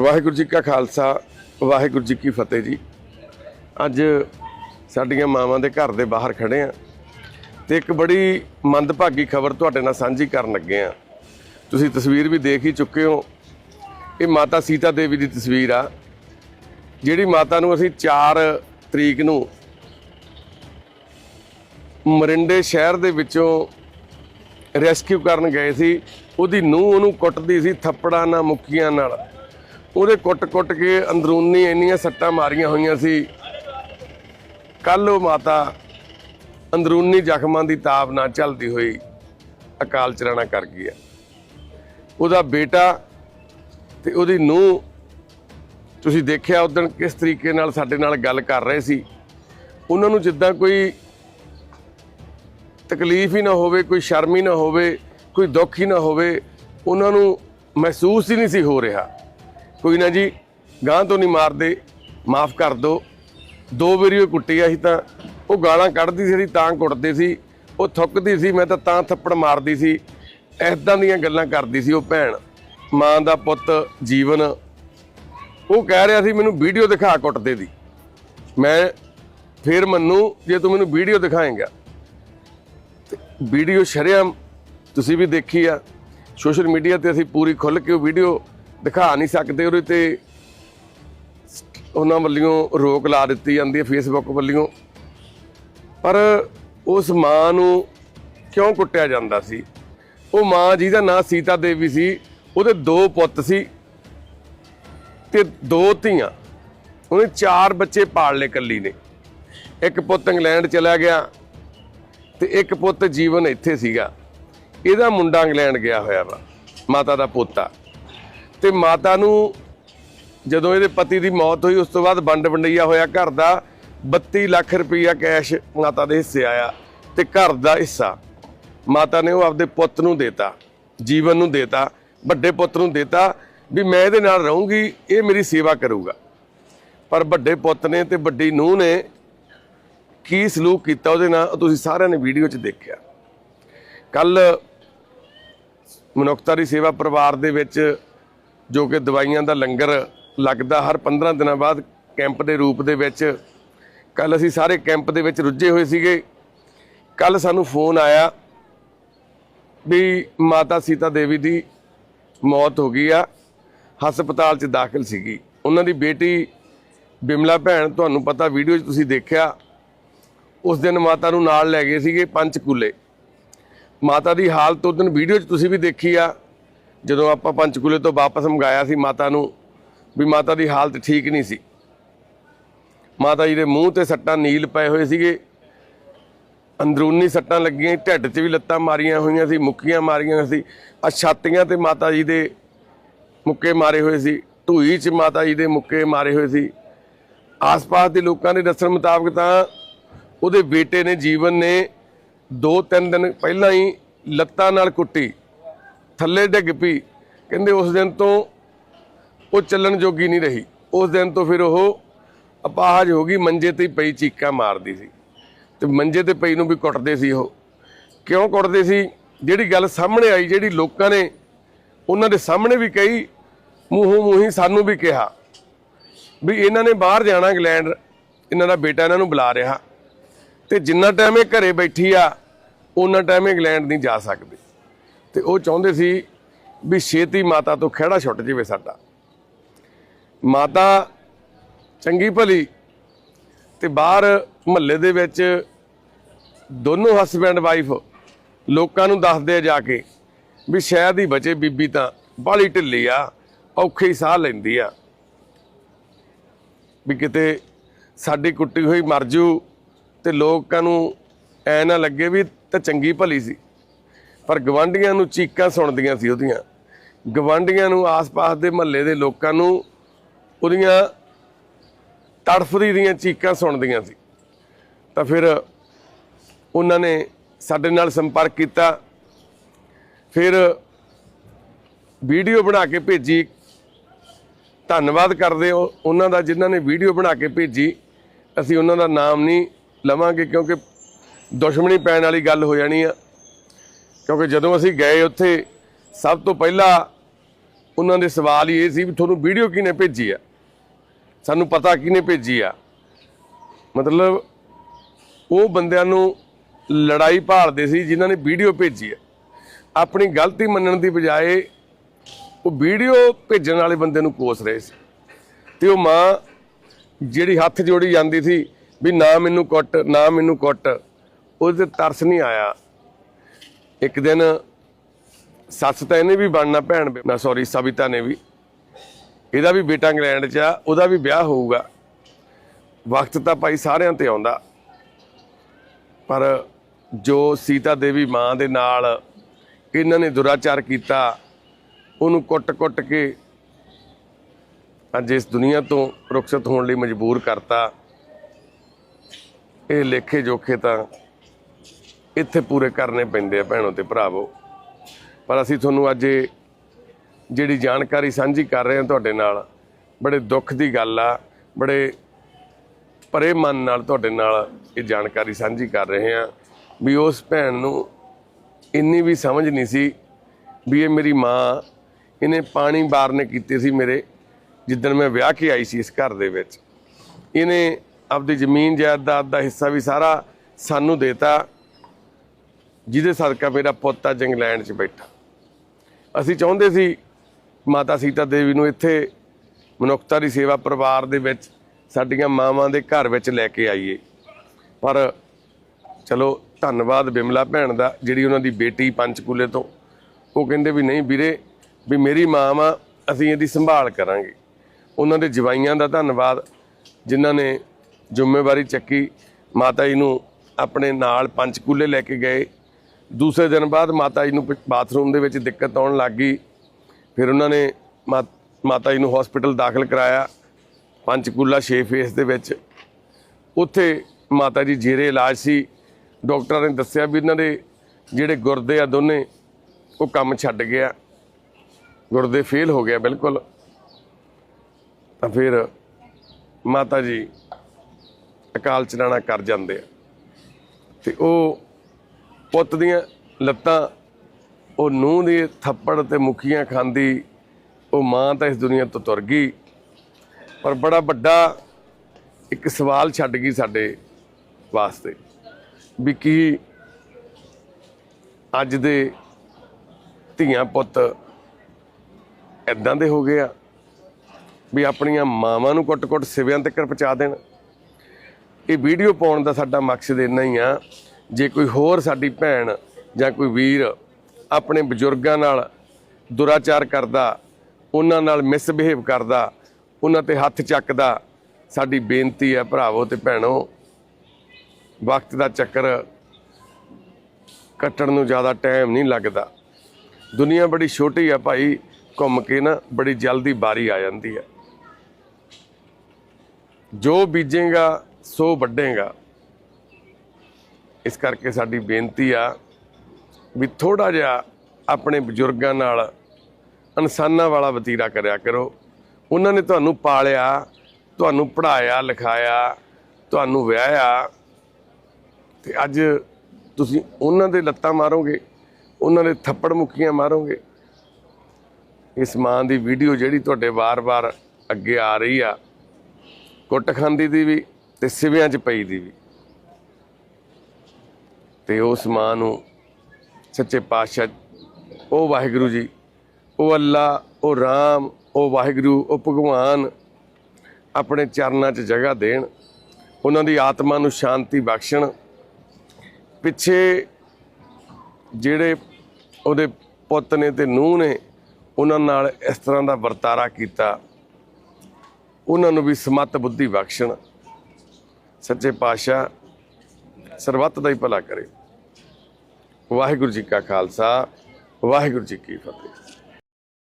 ਵਾਹਿਗੁਰੂ ਜੀ ਕਾ ਖਾਲਸਾ, ਵਾਹਿਗੁਰੂ ਜੀ ਕੀ ਫਤਿਹ ਜੀ। ਅੱਜ ਸਾਡੀਆਂ ਮਾਵਾਂ ਦੇ ਘਰ ਦੇ ਬਾਹਰ ਖੜੇ ਆ ਤੇ ਇੱਕ ਬੜੀ ਮੰਦਭਾਗੀ ਖਬਰ ਤੁਹਾਡੇ ਨਾਲ ਸਾਂਝੀ ਕਰਨ ਲੱਗੇ ਆ। ਤੁਸੀਂ ਤਸਵੀਰ ਵੀ ਦੇਖ ਹੀ ਚੁੱਕੇ ਹੋ। ਇਹ ਮਾਤਾ ਸੀਤਾ ਦੇਵੀ ਦੀ ਤਸਵੀਰ ਆ, ਜਿਹੜੀ ਮਾਤਾ ਨੂੰ ਅਸੀਂ 4 ਤਰੀਕ ਨੂੰ ਮਰਿੰਡੇ ਸ਼ਹਿਰ ਦੇ ਵਿੱਚੋਂ ਰੈਸਕਿਊ ਕਰਨ ਗਏ ਸੀ। ਉਹਦੀ ਨੂੰਹ ਉਹਨੂੰ ਕੁੱਟਦੀ ਸੀ ਥੱਪੜਾਂ ਨਾਲ, ਮੁੱਕੀਆਂ ਨਾਲ। ਉਹਦੇ ਕੁੱਟ-ਕੁੱਟ ਕੇ ਅੰਦਰੂਨੀ ਇੰਨੀਆਂ ਸੱਟਾਂ ਮਾਰੀਆਂ ਹੋਈਆਂ ਸੀ। ਕੱਲ ਉਹ ਮਾਤਾ ਅੰਦਰੂਨੀ ਜ਼ਖਮਾਂ ਦੀ ਤਾਪ ਨਾਲ ਚੱਲਦੀ ਹੋਈ ਅਕਾਲ ਚਲਾਣਾ ਕਰ ਗਈ ਹੈ। ਉਹਦਾ ਬੇਟਾ ਤੇ ਉਹਦੀ ਨੂੰਹ, ਤੁਸੀਂ ਦੇਖਿਆ ਉਦੋਂ ਕਿਸ ਤਰੀਕੇ ਨਾਲ ਸਾਡੇ ਨਾਲ ਗੱਲ ਕਰ ਰਹੇ ਸੀ? ਉਹਨਾਂ ਨੂੰ ਜਿੱਦਾਂ ਕੋਈ ਤਕਲੀਫ ਹੀ ਨਾ ਹੋਵੇ, ਕੋਈ ਸ਼ਰਮ ਹੀ ਨਾ ਹੋਵੇ, ਕੋਈ ਦੁੱਖ ਹੀ ਨਾ ਹੋਵੇ, ਉਹਨਾਂ ਨੂੰ ਮਹਿਸੂਸ ਹੀ ਨਹੀਂ ਸੀ ਹੋ ਰਿਹਾ। ਕੋਈ ਨਾ ਜੀ ਗਾਂ ਤੋਂ ਨਹੀਂ ਮਾਰਦੇ, ਮਾਫ ਕਰ ਦਿਓ। ਦੋ ਵਾਰੀ ਉਹ ਕੁੱਟੀ ਆ ਸੀ ਤਾਂ ਉਹ ਗਾਲਾਂ ਕੱਢਦੀ ਸੀ ਅਸੀਂ ਤਾਂ ਕੁੱਟਦੇ ਸੀ, ਉਹ ਥੁੱਕਦੀ ਸੀ, ਮੈਂ ਤਾਂ ਤਾਂ ਥੱਪੜ ਮਾਰਦੀ ਸੀ। ਐਦਾਂ ਦੀਆਂ ਗੱਲਾਂ ਕਰਦੀ ਸੀ ਉਹ ਭੈਣ। ਮਾਂ ਦਾ ਪੁੱਤ, ਜੀਵਨ। ਉਹ ਕਹਿ ਰਿਹਾ ਸੀ, ਮੈਨੂੰ ਵੀਡੀਓ ਦਿਖਾ ਕੁੱਟਦੇ ਦੀ। ਮੈਂ ਫੇਰ ਮੰਨੂ, ਜੇ ਤੂੰ ਮੈਨੂੰ ਵੀਡੀਓ ਦਿਖਾਏਂਗਾ। ਵੀਡੀਓ ਸ਼ਰੇਆਮ ਤੁਸੀਂ ਵੀ ਦੇਖੀ ਆ। ਸੋਸ਼ਲ ਮੀਡੀਆ ਤੇ ਅਸੀਂ ਪੂਰੀ ਖੁੱਲ ਕੇ ਉਹ ਵੀਡੀਓ ਦਿਖਾ ਨਹੀਂ ਸਕਦੇ ਉਹਦੇ ਤੇ। ਉਹਨਾਂ ਵੱਲੋਂ ਰੋਕ ਲਾ ਦਿੱਤੀ ਜਾਂਦੀ ਹੈ ਫੇਸਬੁੱਕ ਵੱਲੋਂ। ਪਰ ਉਸ ਮਾਂ ਨੂੰ ਕਿਉਂ ਕੁੱਟਿਆ ਜਾਂਦਾ ਸੀ? ਉਹ ਮਾਂ ਜਿਹਦਾ ਨਾਂ ਸੀਤਾ ਦੇਵੀ ਸੀ, ਉਹਦੇ ਦੋ ਪੁੱਤ ਸੀ ਤੇ ਦੋ ਧੀਆਂ। ਉਹਨੇ ਚਾਰ ਬੱਚੇ ਪਾਲ ਲਏ ਕੱਲੀ ਨੇ। ਇੱਕ ਪੁੱਤ ਇੰਗਲੈਂਡ ਚਲਾ ਗਿਆ ਤੇ ਇੱਕ ਪੁੱਤ ਜੀਵਨ ਇੱਥੇ ਸੀਗਾ। ਇਹਦਾ ਮੁੰਡਾ ਇੰਗਲੈਂਡ ਗਿਆ ਹੋਇਆ ਵਾ, ਮਾਤਾ ਦਾ ਪੋਤਾ। ਤੇ ਮਾਤਾ ਨੂੰ ਜਦੋਂ ਇਹਦੇ ਪਤੀ ਦੀ ਮੌਤ ਹੋਈ, ਉਸ ਤੋਂ ਬਾਅਦ ਵੰਡ ਵੰਡਈਆ ਹੋਇਆ ਘਰ ਦਾ 32 ਲੱਖ ਰੁਪਈਆ ਕੈਸ਼ ਮਾਤਾ ਦੇ ਹਿੱਸੇ ਆਇਆ ਤੇ ਘਰ ਦਾ ਹਿੱਸਾ ਮਾਤਾ ਨੇ ਉਹ ਆਪਦੇ ਪੁੱਤ ਨੂੰ ਦੇਤਾ, ਜੀਵਨ ਨੂੰ ਦੇਤਾ, ਵੱਡੇ ਪੁੱਤ ਨੂੰ ਦੇਤਾ ਵੀ ਮੈਂ ਇਹਦੇ ਨਾਲ ਰਹੂੰਗੀ, ਇਹ ਮੇਰੀ ਸੇਵਾ ਕਰੂਗਾ। ਪਰ ਵੱਡੇ ਪੁੱਤ ਨੇ ਤੇ ਵੱਡੀ ਨੂੰਹ ਨੇ ਕੀ ਸਲੂਕ ਕੀਤਾ ਉਹਦੇ ਨਾਲ, ਉਹ ਤੁਸੀਂ ਸਾਰਿਆਂ ਨੇ ਵੀਡੀਓ 'ਚ ਦੇਖਿਆ। ਕੱਲ ਮਨੁੱਖਤਾ ਦੀ ਸੇਵਾ ਪਰਿਵਾਰ ਦੇ ਵਿੱਚ ਜੋ ਕਿ ਦਵਾਈਆਂ ਦਾ ਲੰਗਰ ਲੱਗਦਾ ਹਰ 15 ਦਿਨਾਂ ਬਾਅਦ ਕੈਂਪ ਦੇ ਰੂਪ ਦੇ ਵਿੱਚ। ਕੱਲ ਅਸੀਂ ਸਾਰੇ ਕੈਂਪ ਦੇ ਵਿੱਚ ਰੁੱਝੇ ਹੋਏ ਸੀਗੇ। ਕੱਲ ਸਾਨੂੰ ਫੋਨ ਆਇਆ ਵੀ ਮਾਤਾ ਸੀਤਾ ਦੇਵੀ ਦੀ ਮੌਤ ਹੋ ਗਈ ਆ, ਹਸਪਤਾਲ 'ਚ ਦਾਖਲ ਸੀਗੀ। ਉਹਨਾਂ ਦੀ ਬੇਟੀ ਬਿਮਲਾ ਭੈਣ, ਤੁਹਾਨੂੰ ਪਤਾ ਵੀਡੀਓ 'ਚ ਤੁਸੀਂ ਦੇਖਿਆ, ਉਸ ਦਿਨ ਮਾਤਾ ਨੂੰ ਨਾਲ ਲੈ ਗਏ ਸੀਗੇ ਪੰਚਕੂਲੇ ਮਾਤਾ ਦੀ ਹਾਲਤ ਉਸ ਦਿਨ ਵੀਡੀਓ 'ਚ ਤੁਸੀਂ ਵੀ ਦੇਖੀ ਆ। ਜਦੋਂ ਆਪਾਂ ਪੰਚਕੂਲੇ ਤੋਂ ਵਾਪਸ ਮੰਗਾਇਆ ਸੀ ਮਾਤਾ ਨੂੰ, ਵੀ ਮਾਤਾ ਦੀ ਹਾਲਤ ਠੀਕ ਨਹੀਂ ਸੀ। ਮਾਤਾ ਜੀ ਦੇ ਮੂੰਹ ਤੇ ਸੱਟਾਂ ਨੀਲ ਪਏ ਹੋਏ ਸੀਗੇ। ਅੰਦਰੂਨੀ ਸੱਟਾਂ ਲੱਗੀਆਂ, ਢਿੱਡ 'ਚ ਵੀ ਲੱਤਾਂ ਮਾਰੀਆਂ ਹੋਈਆਂ ਸੀ, ਮੁੱਕੀਆਂ ਮਾਰੀਆਂ ਸੀ। ਆ ਛਾਤੀਆਂ ਤੇ ਮਾਤਾ ਜੀ ਦੇ ਮੁੱਕੇ ਮਾਰੇ ਹੋਏ ਸੀ ਢੂਈ 'ਚ ਮਾਤਾ ਜੀ ਦੇ ਮੁੱਕੇ ਮਾਰੇ ਹੋਏ ਸੀ। ਆਸ-ਪਾਸ ਦੇ ਲੋਕਾਂ ਦੇ ਦੱਸਣ ਮੁਤਾਬਕ ਤਾਂ ਉਹਦੇ ਬੇਟੇ ਨੇ ਜੀਵਨ ਨੇ ਦੋ ਤਿੰਨ ਦਿਨ ਪਹਿਲਾਂ ਹੀ ਲੱਤਾਂ ਨਾਲ ਕੁੱਟੀ। ਥੱਲੇ ਡਿੱਗ ਪਈ। ਕਹਿੰਦੇ ਉਸ ਦਿਨ ਤੋਂ ਉਹ ਚੱਲਣ ਜੋਗੀ ਨਹੀਂ ਰਹੀ। ਉਸ ਦਿਨ ਤੋਂ ਫਿਰ ਉਹ ਅਪਾਹਜ ਹੋ ਗਈ, ਮੰਜੇ ਤੇ ਪਈ, ਚੀਕਾਂ ਮਾਰਦੀ ਸੀ। ਤੇ ਮੰਜੇ ਤੇ ਪਈ ਨੂੰ ਵੀ ਕੁੱਟਦੇ ਸੀ ਉਹ। ਕਿਉਂ ਕੁੱਟਦੇ ਸੀ? ਜਿਹੜੀ ਗੱਲ ਸਾਹਮਣੇ ਆਈ, ਜਿਹੜੀ ਲੋਕਾਂ ਨੇ ਉਹਨਾਂ ਦੇ ਸਾਹਮਣੇ ਵੀ ਕਹੀ, ਮੂੰਹੋਂ ਮੂੰਹੀ ਸਾਨੂੰ ਵੀ ਕਿਹਾ ਵੀ ਇਹਨਾਂ ਨੇ ਬਾਹਰ ਜਾਣਾ ਇੰਗਲੈਂਡ, ਇਹਨਾਂ ਦਾ ਬੇਟਾ ਇਹਨਾਂ ਨੂੰ ਬੁਲਾ ਰਿਹਾ। ਤੇ ਜਿੰਨਾ ਟਾਈਮ ਇਹ ਘਰੇ ਬੈਠੀ ਆ, ਉਹਨਾਂ ਟਾਈਮ ਇੰਗਲੈਂਡ ਨਹੀਂ ਜਾ ਸਕਦੇ। ਤੇ ਉਹ ਚਾਹੁੰਦੇ ਸੀ ਵੀ ਛੇਤੀ ਮਾਤਾ ਤੋਂ ਖਿਹੜਾ ਛੁੱਟ ਜਾਵੇ ਸਾਡਾ। ਮਾਤਾ ਚੰਗੀ ਭਲੀ ਤੇ ਬਾਹਰ ਮਹੱਲੇ ਦੇ ਵਿੱਚ ਦੋਨੋਂ ਹਸਬੈਂਡ ਵਾਈਫ ਲੋਕਾਂ ਨੂੰ ਦੱਸਦੇ ਆ ਜਾ ਕੇ ਵੀ ਸ਼ਾਇਦ ਹੀ ਬਚੇ ਬੀਬੀ ਤਾਂ ਬਾਲੀ ਢਿੱਲੀ ਆ, ਔਖੇ ਹੀ ਸਾਹ ਲੈਂਦੀ ਆ। ਵੀ ਕਿਤੇ ਸਾਡੀ ਕੁੱਟੀ ਹੋਈ ਮਰਜੂ ਤੇ ਲੋਕਾਂ ਨੂੰ ਐ ਨਾ ਲੱਗੇ ਵੀ ਤਾਂ ਚੰਗੀ ਭਲੀ ਸੀ। ਪਰ ਗਵਾਂਢੀਆਂ ਨੂੰ ਚੀਕਾਂ ਸੁਣਦੀਆਂ ਸੀ ਉਹਦੀਆਂ। ਗਵਾਂਢੀਆਂ ਨੂੰ ਆਸ-ਪਾਸ ਦੇ ਮਹੱਲੇ ਦੇ ਲੋਕਾਂ ਨੂੰ ਉਹਦੀਆਂ ਤੜਫਦੀ ਦੀਆਂ ਚੀਕਾਂ ਸੁਣਦੀਆਂ ਸੀ। ਤਾਂ ਫਿਰ ਉਹਨਾਂ ਨੇ ਸਾਡੇ ਨਾਲ ਸੰਪਰਕ ਕੀਤਾ। ਫਿਰ ਵੀਡੀਓ ਬਣਾ ਕੇ ਭੇਜੀ। ਧੰਨਵਾਦ ਕਰਦੇ ਹਾਂ। ਉਹਨਾਂ ਦਾ ਜਿਨ੍ਹਾਂ ਨੇ ਵੀਡੀਓ ਬਣਾ ਕੇ ਭੇਜੀ, ਅਸੀਂ ਉਹਨਾਂ ਦਾ ਨਾਮ ਨਹੀਂ ਲਵਾਂਗੇ ਕਿਉਂਕਿ ਦੁਸ਼ਮਣੀ ਪੈਣ ਵਾਲੀ ਗੱਲ ਹੋ ਜਾਣੀ ਆ। ਕਿਉਂਕਿ ਜਦੋਂ ਅਸੀਂ ਗਏ ਉੱਥੇ, ਸਭ ਤੋਂ ਪਹਿਲਾਂ ਉਹਨਾਂ ਦੇ ਸਵਾਲ ਹੀ ਇਹ ਸੀ ਵੀ ਤੁਹਾਨੂੰ ਵੀਡੀਓ ਕਿਹਨੇ ਭੇਜੀ ਆ? ਸਾਨੂੰ ਪਤਾ ਕਿਹਨੇ ਭੇਜੀ ਆ? ਮਤਲਬ ਉਹ ਬੰਦਿਆਂ ਨੂੰ ਲੜਾਈ ਭਾਲਦੇ ਸੀ ਜਿਨ੍ਹਾਂ ਨੇ ਵੀਡੀਓ ਭੇਜੀ ਆ। ਆਪਣੀ ਗਲਤੀ ਮੰਨਣ ਦੀ ਬਜਾਏ ਉਹ ਵੀਡੀਓ ਭੇਜਣ ਵਾਲੇ ਬੰਦੇ ਨੂੰ ਕੋਸ ਰਹੇ ਸੀ। ਤੇ ਉਹ ਮਾਂ ਜਿਹੜੀ ਹੱਥ ਜੋੜੀ ਜਾਂਦੀ ਸੀ ਵੀ ਨਾ ਮੈਨੂੰ ਕੁੱਟ, ਨਾ ਮੈਨੂੰ ਕੁੱਟ, ਉਹਦੇ ਤੇ ਤਰਸ ਨਹੀਂ ਆਇਆ। ਇੱਕ ਦਿਨ ਸੱਸ ਤਾਂ ਇਹਨੇ ਵੀ ਬਣਨਾ ਭੈਣ ਨਾ ਸੌਰੀ ਸਵਿਤਾ ਨੇ ਵੀ। ਇਹਦਾ ਵੀ ਬੇਟਾ ਇੰਗਲੈਂਡ 'ਚ ਆ, ਉਹਦਾ ਵੀ ਵਿਆਹ ਹੋਊਗਾ। ਵਕਤ ਤਾਂ ਭਾਈ ਸਾਰਿਆਂ ਤੇ ਆਉਂਦਾ। ਪਰ ਜੋ ਸੀਤਾ ਦੇਵੀ ਮਾਂ ਦੇ ਨਾਲ ਇਹਨਾਂ ਨੇ ਦੁਰਾਚਾਰ ਕੀਤਾ, ਉਹਨੂੰ ਕੁੱਟ-ਕੁੱਟ ਕੇ ਅੱਜ ਇਸ ਦੁਨੀਆ ਤੋਂ ਰੁਖਸਤ ਹੋਣ ਲਈ ਮਜਬੂਰ ਕਰਤਾ। ਇਹ ਲੇਖੇ ਜੋਖੇ ਤਾਂ ਇੱਥੇ ਪੂਰੇ ਕਰਨੇ ਪੈਂਦੇ ਆ ਭੈਣੋ ਤੇ ਭਰਾਵੋ। ਪਰ ਅਸੀਂ ਤੁਹਾਨੂੰ ਅੱਜ ਇਹ ਜਿਹੜੀ ਜਾਣਕਾਰੀ ਸਾਂਝੀ ਕਰ ਰਹੇ ਹਾਂ ਤੁਹਾਡੇ ਨਾਲ, ਬੜੇ ਦੁੱਖ ਦੀ ਗੱਲ ਆ, ਬੜੇ ਪਰੇ ਮਨ ਨਾਲ ਤੁਹਾਡੇ ਨਾਲ ਇਹ ਜਾਣਕਾਰੀ ਸਾਂਝੀ ਕਰ ਰਹੇ ਹਾਂ ਵੀ ਉਸ ਭੈਣ ਨੂੰ ਇੰਨੀ ਵੀ ਸਮਝ ਨਹੀਂ ਸੀ ਵੀ ਇਹ ਮੇਰੀ ਮਾਂ ਇਹਨੇ ਪਾਣੀ ਬਾਰਨੇ ਕੀਤੇ ਸੀ ਮੇਰੇ ਜਿੱਦਣ ਮੈਂ ਵਿਆਹ ਕੇ ਆਈ ਸੀ ਇਸ ਘਰ ਦੇ ਵਿੱਚ। ਇਹਨੇ ਆਪਦੀ ਜ਼ਮੀਨ, ਜਾਇਦਾਦ ਦਾ ਹਿੱਸਾ ਵੀ ਸਾਰਾ ਸਾਨੂੰ ਦੇਤਾ। ਜਿਹਦੇ ਸਦਕਾ ਮੇਰਾ ਪੁੱਤ ਅੱਜ ਇੰਗਲੈਂਡ 'ਚ ਬੈਠਾ। ਅਸੀਂ ਚਾਹੁੰਦੇ ਸੀ ਮਾਤਾ ਸੀਤਾ ਦੇਵੀ ਨੂੰ ਇੱਥੇ ਮਨੁੱਖਤਾ ਦੀ ਸੇਵਾ ਪਰਿਵਾਰ ਦੇ ਵਿੱਚ ਸਾਡੀਆਂ ਮਾਵਾਂ ਦੇ ਘਰ ਵਿੱਚ ਲੈ ਕੇ ਆਈਏ। ਪਰ ਚਲੋ ਧੰਨਵਾਦ ਬਿਮਲਾ ਭੈਣ ਦਾ, ਜਿਹੜੀ ਉਹਨਾਂ ਦੀ ਬੇਟੀ ਪੰਚਕੂਲੇ ਤੋਂ। ਉਹ ਕਹਿੰਦੇ ਵੀ ਨਹੀਂ ਵੀਰੇ, ਵੀ ਮੇਰੀ ਮਾਂ ਵਾ, ਅਸੀਂ ਇਹਦੀ ਸੰਭਾਲ ਕਰਾਂਗੇ। ਉਹਨਾਂ ਦੇ ਜਵਾਈਆਂ ਦਾ ਧੰਨਵਾਦ, ਜਿਨ੍ਹਾਂ ਨੇ ਜ਼ਿੰਮੇਵਾਰੀ ਚੱਕੀ। ਮਾਤਾ ਜੀ ਨੂੰ ਆਪਣੇ ਨਾਲ ਪੰਚਕੂਲੇ ਲੈ ਕੇ ਗਏ। ਦੂਸਰੇ ਦਿਨ ਬਾਅਦ ਮਾਤਾ ਜੀ ਨੂੰ ਪ- ਬਾਥਰੂਮ ਦੇ ਵਿੱਚ ਦਿੱਕਤ ਆਉਣ ਲੱਗ ਗਈ। ਫਿਰ ਉਹਨਾਂ ਨੇ ਮਾ- ਮਾਤਾ ਜੀ ਨੂੰ ਹਸਪੀਟਲ ਦਾਖਲ ਕਰਾਇਆ, ਪੰਚਕੂਲਾ 6 ਫੇਸ ਦੇ ਵਿੱਚ। ਉੱਥੇ ਮਾਤਾ ਜੀ ਜੇਰੇ ਇਲਾਜ ਸੀ। ਡਾਕਟਰਾਂ ਨੇ ਦੱਸਿਆ ਵੀ ਇਹਨਾਂ ਦੇ ਜਿਹੜੇ ਗੁਰਦੇ ਆ ਦੋਨੇ, ਉਹ ਕੰਮ ਛੱਡ ਗਿਆ। ਗੁਰਦੇ ਫੇਲ ਹੋ ਗਿਆ ਬਿਲਕੁਲ। ਤਾਂ ਫਿਰ ਮਾਤਾ ਜੀ ਅਕਾਲ ਚਲਾਣਾ ਕਰ ਜਾਂਦੇ ਆ। ਤੇ ਉਹ ਪੁੱਤ ਦੀਆਂ ਲੱਤਾਂ, ਉਹ ਨੂੰਹ ਦੇ ਥੱਪੜ ਤੇ ਮੁਖੀਆਂ ਖਾਂਦੀ, ਉਹ ਮਾਂ ਤਾਂ ਇਸ ਦੁਨੀਆ ਤੋਂ ਤੁਰ ਗਈ। ਪਰ ਬੜਾ ਵੱਡਾ ਇੱਕ ਸਵਾਲ ਛੱਡ ਗਈ ਸਾਡੇ ਵਾਸਤੇ ਵੀ ਕੀ ਅੱਜ ਦੇ ਧੀਆਂ ਪੁੱਤ ਇਦਾਂ ਦੇ ਹੋ ਗਏ ਆ ਵੀ ਆਪਣੀਆਂ ਮਾਵਾਂ ਨੂੰ ਕੁੱਟ-ਕੁੱਟ ਸਿਵਿਆਂ ਤੱਕ ਪਹੁੰਚਾ ਦੇਣ? ਇਹ ਵੀਡੀਓ ਪਾਉਣ ਦਾ ਸਾਡਾ ਮਕਸਦ ਇੰਨਾ ਹੀ ਆ ਜੇ ਕੋਈ ਹੋਰ ਸਾਡੀ ਭੈਣ ਜਾਂ ਕੋਈ ਵੀਰ ਆਪਣੇ ਬਜ਼ੁਰਗਾਂ ਨਾਲ ਦੁਰਾਚਾਰ ਕਰਦਾ, ਉਹਨਾਂ ਨਾਲ ਮਿਸਬਿਹੇਵ ਕਰਦਾ, ਉਹਨਾਂ ਤੇ ਹੱਥ ਚੱਕਦਾ, ਸਾਡੀ ਬੇਨਤੀ ਹੈ ਭਰਾਵੋ ਤੇ ਭੈਣੋ, ਵਕਤ ਦਾ ਚੱਕਰ ਕੱਟਣ ਨੂੰ ਜ਼ਿਆਦਾ ਟਾਈਮ ਨਹੀਂ ਲੱਗਦਾ। ਦੁਨੀਆ ਬੜੀ ਛੋਟੀ ਆ ਭਾਈ, ਘੁੰਮ ਕੇ ਨਾ ਬੜੀ ਜਲਦੀ ਬਾਰੀ ਆ ਜਾਂਦੀ ਹੈ। ਜੋ ਬੀਜੇਗਾ, ਸੋ ਵੱਢੇਗਾ। ਇਸ ਕਰਕੇ ਸਾਡੀ ਬੇਨਤੀ ਆ ਵੀ ਥੋੜਾ ਜਿਹਾ ਆਪਣੇ ਬਜ਼ੁਰਗਾਂ ਨਾਲ ਇਨਸਾਨਾਂ ਵਾਲਾ ਵਤੀਰਾ ਕਰਿਆ ਕਰੋ। ਉਹਨਾਂ ਨੇ ਤੁਹਾਨੂੰ ਪਾਲਿਆ, ਤੁਹਾਨੂੰ ਪੜ੍ਹਾਇਆ, ਲਿਖਾਇਆ, ਤੁਹਾਨੂੰ ਵਿਆਹਿਆ। ਤੇ ਅੱਜ ਤੁਸੀਂ ਉਹਨਾਂ ਦੇ ਲੱਤਾਂ ਮਾਰੋਗੇ, ਉਹਨਾਂ ਦੇ ਥੱਪੜ ਮੁੱਕੀਆਂ ਮਾਰੋਗੇ। ਇਸ ਮਾਂ ਦੀ ਵੀਡੀਓ ਜਿਹੜੀ ਤੁਹਾਡੇ ਵਾਰ-ਵਾਰ ਅੱਗੇ ਆ ਰਹੀ ਆ, ਕੁੱਟ ਖਾਂਦੀ ਦੀ ਵੀ ਤੇ ਸਿਵਿਆਂ 'ਚ ਪਈ ਦੀ ਵੀ। ਤੇ ਉਸ ਮਾਂ ਨੂੰ ਸੱਚੇ ਪਾਤਸ਼ਾਹ, ਉਹ ਵਾਹਿਗੁਰੂ ਜੀ, ਉਹ ਅੱਲਾ, ਉਹ ਰਾਮ, ਉਹ ਵਾਹਿਗੁਰੂ, ਉਹ ਭਗਵਾਨ ਆਪਣੇ ਚਰਨਾਂ 'ਚ ਜਗ੍ਹਾ ਦੇਣ, ਉਹਨਾਂ ਦੀ ਆਤਮਾ ਨੂੰ ਸ਼ਾਂਤੀ ਬਖਸ਼ਣ। ਪਿੱਛੇ ਜਿਹੜੇ ਉਹਦੇ ਪੁੱਤ ਨੇ ਤੇ ਨੂੰਹ ਨੇ, ਉਹਨਾਂ ਨਾਲ ਇਸ ਤਰ੍ਹਾਂ ਦਾ ਵਰਤਾਰਾ ਕੀਤਾ। ਉਹਨਾਂ ਨੂੰ ਵੀ ਸਮਤ ਬੁੱਧੀ ਬਖਸ਼ਣ। ਸੱਚੇ ਪਾਤਸ਼ਾਹ ਸਰਬੱਤ ਦਾ ਹੀ ਭਲਾ ਕਰੇ। ਵਾਹਿਗੁਰੂ ਜੀ ਕਾ ਖਾਲਸਾ ਵਾਹਿਗੁਰੂ ਜੀ ਕੀ ਫਤਿਹ।